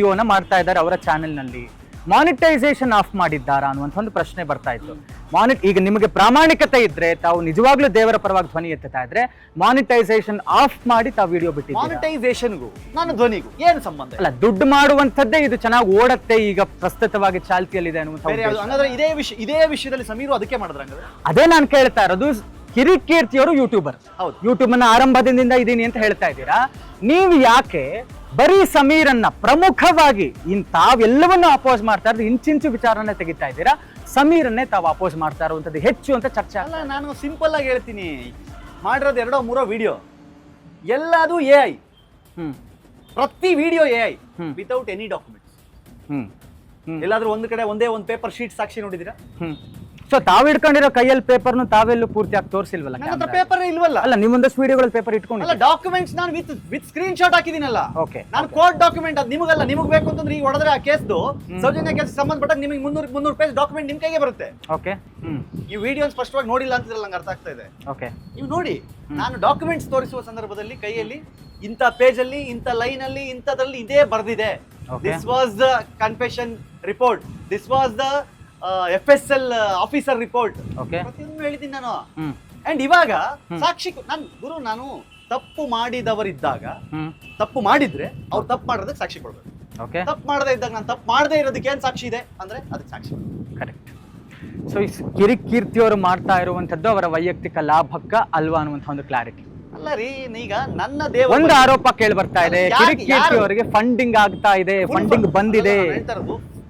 ವಿಡಿಯೋನ ಮಾಡ್ತಾ ಇದ್ದಾರೆ ಅವರ ಚಾನೆಲ್ನಲ್ಲಿ. ಮಾನಿಟೈಸೇಷನ್ ಆಫ್ ಮಾಡಿದ್ದಾರಾ ಅನ್ನುವಂಥ ಒಂದು ಪ್ರಶ್ನೆ ಬರ್ತಾ ಇತ್ತು. ಮಾನಿಟ್ ಈಗ ನಿಮಗೆ ಪ್ರಾಮಾಣಿಕತೆ ಇದ್ರೆ ತಾವು ನಿಜವಾಗ್ಲೂ ದೇವರ ಪರವಾಗಿ ಧ್ವನಿ ಎತ್ತುತ್ತಾ ಇದ್ರೆ ಮಾನಿಟೈಸೇಷನ್ ಆಫ್ ಮಾಡಿ ತಾವು ವಿಡಿಯೋ ಬಿಟ್ಟಿದ್ದೀರಾ? ಮಾನಿಟೈಸೇಷನ್ಗೂ ನಾನು ಧ್ವನಿಗೂ ಏನು ಸಂಬಂಧ? ಅಲ್ಲ ದುಡ್ಡು ಮಾಡುವಂಥದ್ದೇ ಇದು ಚೆನ್ನಾಗಿ ಓಡತ್ತೆ ಈಗ ಪ್ರಸ್ತುತವಾಗಿ ಚಾಲ್ತಿಯಲ್ಲಿದೆ ಅನ್ನುವಂಥ ಬೇರೆ ಯಾವ್ದು ಉದ್ದೇಶ. ಹಂಗಾದ್ರೆ ಇದೇ ವಿಷಯ ಇದೇ ವಿಷಯದಲ್ಲಿ ಸಮೀರು ಅದಕ್ಕೆ ಮಾಡಿದ್ರ ಹಂಗಾದ್ರೆ? ಅದೇ ನಾನು ಕೇಳ್ತಾ ಇರೋದು ಕಿರಿಕೀರ್ತಿಯವರು ಯೂಟ್ಯೂಬರ್ ಹೌದು. ಯೂಟ್ಯೂಬ್ ಅನ್ನ ಆರಂಭದಿಂದ ಇದ್ದೀನಿ ಅಂತ ಹೇಳ್ತಾ ಇದ್ದೀರಾ. ನೀವು ಯಾಕೆ ಬರೀ ಸಮೀರನ್ನ ಪ್ರಮುಖವಾಗಿ ಇನ್ ತಾವೆಲ್ಲವನ್ನೂ ಅಪೋಸ್ ಮಾಡ್ತಾ ಇರೋದು ಇಂಚಿಂಚು ವಿಚಾರನೇ ತೆಗಿತಾ ಇದ್ದೀರಾ? ಸಮೀರನ್ನೇ ತಾವು ಅಪೋಸ್ ಮಾಡ್ತಾ ಇರುವಂತದ್ದು ಹೆಚ್ಚು ಅಂತ ಚರ್ಚೆ ಅಲ್ಲ ನಾನು ಸಿಂಪಲ್ ಆಗಿ ಹೇಳ್ತೀನಿ. ಮಾಡಿರೋದು ಎರಡೋ ಮೂರೋ ವಿಡಿಯೋ ಎಲ್ಲದು ಎ ಐ ಹ್ಮ್. ಪ್ರತಿ video A I hmm. Without any documents hmm. Hmm. ಎಲ್ಲಾದ್ರೂ ಒಂದು ಕಡೆ ಒಂದೇ ಒಂದು ಪೇಪರ್ ಶೀಟ್ ಸಾಕ್ಷಿ ನೋಡಿದಿರಾ ಹ್ಮ್. ಸೊ ತಾವ್ ಇಟ್ಕೊಂಡಿರೋ ಕೈಯಲ್ಲಿ ಪೇಪರ್ನು ತಾವೆಲ್ಲೂ ಪೂರ್ತಿಯಾಗಿ ತೋರಿಸಿಲ್ವಲ್ಲ ನನ್ನ ಹತ್ರ ಪೇಪರ್ ಇಲ್ವಲ್ಲ? ಅಲ್ಲ ನಿಮ್ಮೊಂದಷ್ಟು ವಿಡಿಯೋಗಳಲ್ಲಿ ಪೇಪರ್ ಅಲ್ಲ ಇಟ್ಕೊಂಡಿಲ್ಲ ಡಾಕ್ಯುಮೆಂಟ್ಸ್ ನಾನು ವಿತ್ ವಿತ್ ಸ್ಕ್ರೀನ್ ಶಾಟ್ ಹಾಕಿದೀನಲ್ಲ ಓಕೆ ನಾನು ಕೋರ್ಟ್ ಡಾಕ್ಯುಮೆಂಟ್ ಅದು ನಿಮಗಲ್ಲ ನಿಮಗೆ ಬೇಕು ಅಂತಂದ್ರೆ ಈಗ ಹೊಡೆದ್ರೆ ಆ ಕೇಸ್ದು. ಸೌಜನ್ಯ ಕೇಸ್ ಸಂಬಂಧಪಟ್ಟ ನಿಮಗೆ ಮುನ್ನೂರು ಮುನ್ನೂರು ಪೇಜ್ ಡಾಕ್ಯುಮೆಂಟ್ ನಿಮ್ಮ ಕೈಗೆ ಬರುತ್ತೆ. ಓಕೆ ಈ ವಿಡಿಯೋ ಸ್ಪಷ್ಟವಾಗಿ ನೋಡಿಲ್ಲ ಅಂತಿದ್ರಲ್ಲ ನಂಗೆ ಅರ್ಥ ಆಗ್ತಾ ಇದೆ. ಓಕೆ ನೀವು ನೋಡಿ ನಾನು ಡಾಕ್ಯುಮೆಂಟ್ಸ್ ತೋರಿಸುವ ಸಂದರ್ಭದಲ್ಲಿ ಕೈಯಲ್ಲಿ ಇಂಥ ಪೇಜಲ್ಲಿ ಅಲ್ಲಿ ಇಂಥ ಲೈನ್ ಅಲ್ಲಿ ಇಂಥದ್ರಲ್ಲಿ ಇದೇ ಬರ್ದಿದೆ. This was the confession report this was the F S L officer report okay ಪ್ರತಿಯೊಂದು ಹೇಳಿದ್ದೀನಿ ನಾನು. ಹ್ಮ್. ಅಂಡ್ ಇವಾಗ ಸಾಕ್ಷಿ ನಾನು ಗುರು ನಾನು ತಪ್ಪು ಮಾಡಿದವರಿದ್ದಾಗ ಹ್ಮ್. ತಪ್ಪು ಮಾಡಿದ್ರೆ ಅವ್ರು ತಪ್ಪು ಮಾಡೋದಕ್ಕೆ ಸಾಕ್ಷಿ ಕೊಡ್ಬೇಕು. ಓಕೆ ತಪ್ಪು ಮಾಡದೇ ಇದ್ದಾಗ ನಾನು ತಪ್ಪು ಮಾಡದೇ ಇರೋದಕ್ಕೆ ಏನು ಸಾಕ್ಷಿ ಇದೆ ಅಂದ್ರೆ ಅದಕ್ಕೆ ಸಾಕ್ಷಿ ಕರೆಕ್ಟ್ ಸೊ ಈ ಕಿರಿಕೀರ್ತಿಯವರು ಮಾಡ್ತಾ ಇರುವಂತದ್ದು ಅವರ ವೈಯಕ್ತಿಕ ಲಾಭಕ್ಕ ಅಲ್ವಾ ಅನ್ನುವಂಥ ಒಂದು ಕ್ಲಾರಿಟಿ ಅಲ್ಲ ರೀ ಈಗ ನನ್ನ ದೇವ ಒಂದು ಆರೋಪ ಕೇಳಿ ಬರ್ತಾ ಇದೆ ಯಾಕೆ- ಕಿರಿಕೀರ್ತಿ ಅವರಿಗೆ ಫಂಡಿಂಗ್ ಆಗ್ತಾ ಇದೆ ಫಂಡಿಂಗ್ ಬಂದಿದೆ.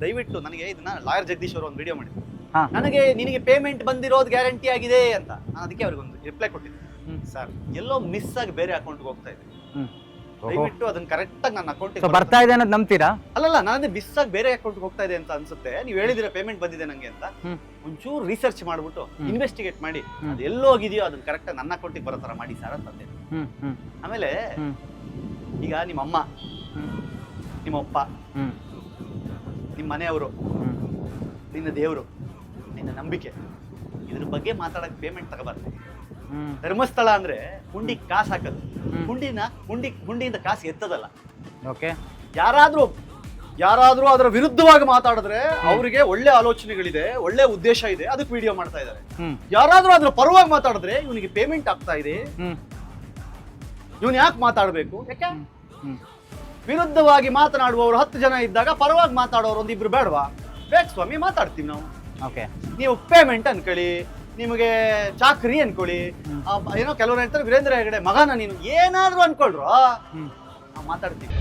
ದಯವಿಟ್ಟು ನನಗೆ ಇದನ್ನ ಲಾಯರ್ ಜಗದೀಶ್ ಅವರು ಒಂದು ವಿಡಿಯೋ ಮಾಡಿದ್ರು. ಹಾ. ನನಗೆ ನಿನಗೆ ಪೇಮೆಂಟ್ ಬಂದಿರೋದು ಗ್ಯಾರಂಟಿ ಆಗಿದೆ ಅಂತ. ನಾನು ಅದಕ್ಕೆ ಅವ್ರಿಗೆ ಒಂದು ರಿಪ್ಲೈ ಕೊಟ್ಟಿದ್ದೆ. ಹ್ಮ್. ಸರ್ ಎಲ್ಲೋ ಮಿಸ್ ಆಗಿ ಬೇರೆ ಅಕೌಂಟ್ಗೆ ಹೋಗ್ತಾ ಇದೆ. ಹ್ಮ್. ದಯವಿಟ್ಟು ಅದನ್ನ ಕರೆಕ್ಟ್ ಆಗಿ ನನ್ನ ಅಕೌಂಟ್ ಸೊ ಬರ್ತಾ ಇದೆ ಅನ್ನೋದು ನಂಬ್ತೀರಾ? ಅಲ್ಲಲ್ಲ ನಾನು ಮಿಸ್ ಆಗಿ ಬೇರೆ ಅಕೌಂಟ್ಗೆ ಹೋಗ್ತಾ ಇದೆ ಅಂತ ಅನ್ಸುತ್ತೆ. ನೀವು ಹೇಳಿದಿರ ಪೇಮೆಂಟ್ ಬಂದಿದೆ ನಂಗೆ ಅಂತ. ಹ್ಮ್. ಒಂಚೂರು ರಿಸರ್ಚ್ ಮಾಡ್ಬಿಟ್ಟು ಹ್ಮ್. ಇನ್ವೆಸ್ಟಿಗೇಟ್ ಮಾಡಿ. ಹ್ಮ್. ಅದು ಎಲ್ಲೋ ಹೋಗಿದೆಯೋ ಅದನ್ನ ಕರೆಕ್ಟ್ ನನ್ನ ಅಕೌಂಟಿಗೆ ಬರೋ ಥರ ಮಾಡಿ ಸರ್ ಅಂತಂದೆ ಹ್ಮ್ ಹ್ಮ್. ಆಮೇಲೆ ಹ್ಮ್. ಈಗ ನಿಮ್ಮ ಅಮ್ಮ ಹ್ಮ್. ನಿಮ್ಮ ಅಪ್ಪ ಹ್ಮ್. ನಿಮ್ಮ ಮನೆಯವರು ನಿನ್ನ ದೇವರು ನಿನ್ನ ನಂಬಿಕೆ ಇದ್ರ ಬಗ್ಗೆ ಮಾತಾಡಕ್ ಪೇಮೆಂಟ್ ತಗೋಬಾರ್ದು. ಧರ್ಮಸ್ಥಳ ಅಂದ್ರೆ ಹುಂಡಿ ಕಾಸು ಹಾಕೋದು. ಹುಂಡಿನ ಹುಂಡಿ ಹುಂಡಿಯಿಂದ ಕಾಸು ಎತ್ತದಲ್ಲ. ಓಕೆ. ಯಾರಾದ್ರೂ ಯಾರಾದ್ರೂ ಅದರ ವಿರುದ್ಧವಾಗಿ ಮಾತಾಡಿದ್ರೆ ಅವರಿಗೆ ಒಳ್ಳೆ ಆಲೋಚನೆಗಳಿದೆ ಒಳ್ಳೆ ಉದ್ದೇಶ ಇದೆ ಅದಕ್ಕೆ ವಿಡಿಯೋ ಮಾಡ್ತಾ ಇದ್ದಾರೆ. ಯಾರಾದ್ರೂ ಅದ್ರ ಪರವಾಗಿ ಮಾತಾಡಿದ್ರೆ ಇವನಿಗೆ ಪೇಮೆಂಟ್ ಆಗ್ತಾ ಇದೆ. ಇವನ್ ಯಾಕೆ ಮಾತಾಡಬೇಕು? ಯಾಕೆ? ಹ್ಮ್. ವಿರುದ್ಧವಾಗಿ ಮಾತನಾಡುವವರು ಹತ್ತು ಜನ ಇದ್ದಾಗ ಪರವಾಗಿ ಮಾತಾಡೋರು ಒಂದಿಬ್ರು ಬೇಡವಾ? ಬೇಕು ಸ್ವಾಮಿ ಮಾತಾಡ್ತೀವಿ ನಾವು. ಓಕೆ ನೀವು ಪೇಮೆಂಟ್ ಅನ್ಕೊಳ್ಳಿ ನಿಮಗೆ ಚಾಕ್ರಿ ಅನ್ಕೊಳ್ಳಿ ಏನೋ ಕೆಲವರು ಹೇಳ್ತಾರೆ ವೀರೇಂದ್ರ ಹೆಗಡೆ ಮಗನ ನೀನು ಏನಾದರೂ ಅನ್ಕೊಳ್ರು ನಾವು ಮಾತಾಡ್ತೀವಿ.